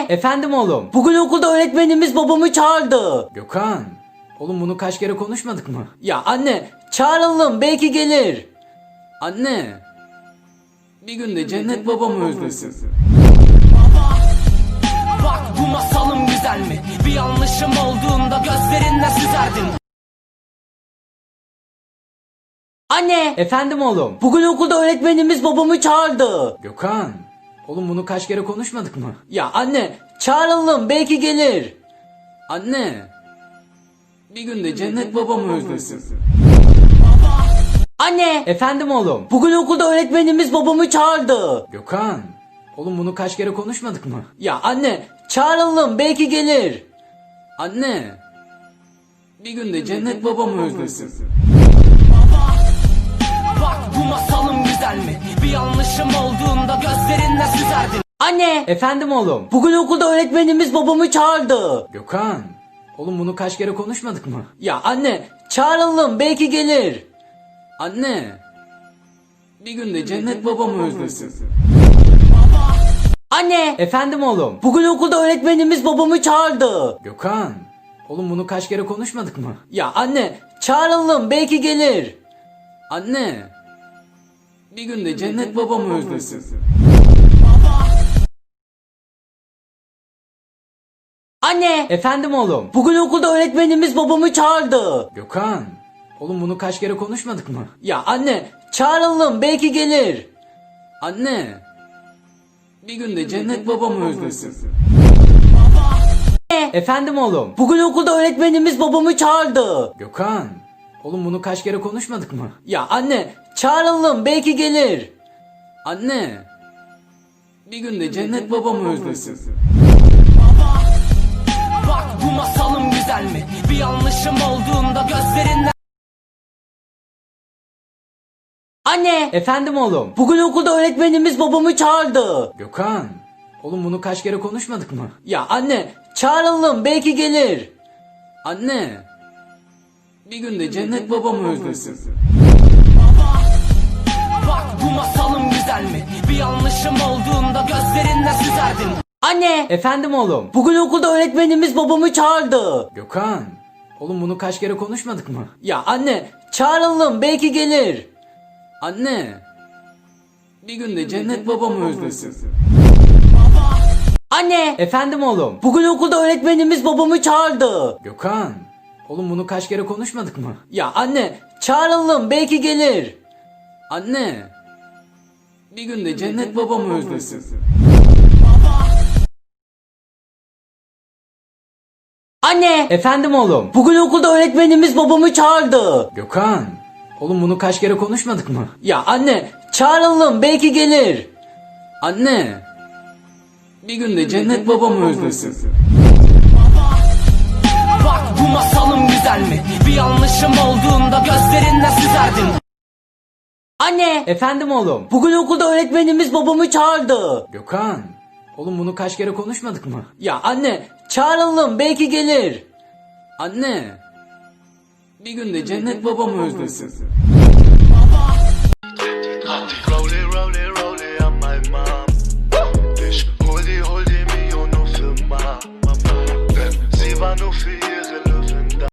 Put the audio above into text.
Anne! Efendim oğlum. Bugün okulda öğretmenimiz babamı çağırdı. Gökhan, oğlum bunu kaç kere konuşmadık mı? Ya anne çağıralım belki gelir. Anne, bir gün de cennet babamı özlesin. Bak bu masalım güzel mi? Bir yanlışım olduğunda gözlerinle süzerdim Anne! Efendim oğlum. Bugün okulda öğretmenimiz babamı çağırdı. Gökhan, oğlum bunu kaç kere konuşmadık mı? Ya anne çağıralım belki gelir. Anne, bir gün de cennet babamı özlesin. Anne! Efendim oğlum. Bugün okulda öğretmenimiz babamı çağırdı. Gökhan, oğlum bunu kaç kere konuşmadık mı? Ya anne çağıralım belki gelir. Anne, bir gün de cennet babamı özlesin. Anne! Efendim oğlum. Bugün okulda öğretmenimiz babamı çağırdı. Gökhan, oğlum bunu kaç kere konuşmadık mı? Ya anne çağıralım belki gelir. Anne, bir gün de cennet babamı özlesin. Anne! Efendim oğlum. Bugün okulda öğretmenimiz babamı çağırdı. Gökhan, oğlum bunu kaç kere konuşmadık mı? Ya anne çağıralım belki gelir. Anne, bir gün de cennet babamı özlesin. Anne! Efendim oğlum. Bugün okulda öğretmenimiz babamı çağırdı. Gökhan, oğlum bunu kaç kere konuşmadık mı? Ya anne çağıralım belki gelir. Anne, bir gün de cennet babamı özlesin. Anne! Efendim oğlum. Bugün okulda öğretmenimiz babamı çağırdı. Gökhan, oğlum bunu kaç kere konuşmadık mı? Ya anne çağıralım belki gelir. Anne, bir gün de cennet babamı özlesin. Bak bu masalım güzel mi? Bir yanlışım olduğunda gözlerinle Anne! Efendim oğlum. Bugün okulda öğretmenimiz babamı çağırdı. Gökhan, oğlum bunu kaç kere konuşmadık mı? Ya anne çağıralım belki gelir. Anne, bir gün de cennet babamı özlesin. Bak bu masalım güzel mi? Bir yanlışım olduğunda gözlerinle süzerdim Anne! Efendim oğlum. Bugün okulda öğretmenimiz babamı çağırdı. Gökhan, oğlum bunu kaç kere konuşmadık mı? Ya anne çağıralım belki gelir. Anne, bir gün de cennet babamı özlesin. Anne! Efendim oğlum. Bugün okulda öğretmenimiz babamı çağırdı. Gökhan, oğlum bunu kaç kere konuşmadık mı? Ya anne çağıralım belki gelir. Anne, bir gün de cennet babamı özlesin. Anne! Efendim oğlum. Bugün okulda öğretmenimiz babamı çağırdı. Gökhan, oğlum bunu kaç kere konuşmadık mı? Ya anne çağıralım belki gelir. Anne, bir gün de cennet babamı özlesin. Bak bu masalım güzel mi? Bir yanlışım olduğunda gözlerinle süzerdim Anne! Efendim oğlum. Bugün okulda öğretmenimiz babamı çağırdı. Gökhan, oğlum bunu kaç kere konuşmadık mı? Ya anne çağıralım belki gelir. Anne, bir gün de cennet babamı özlesin.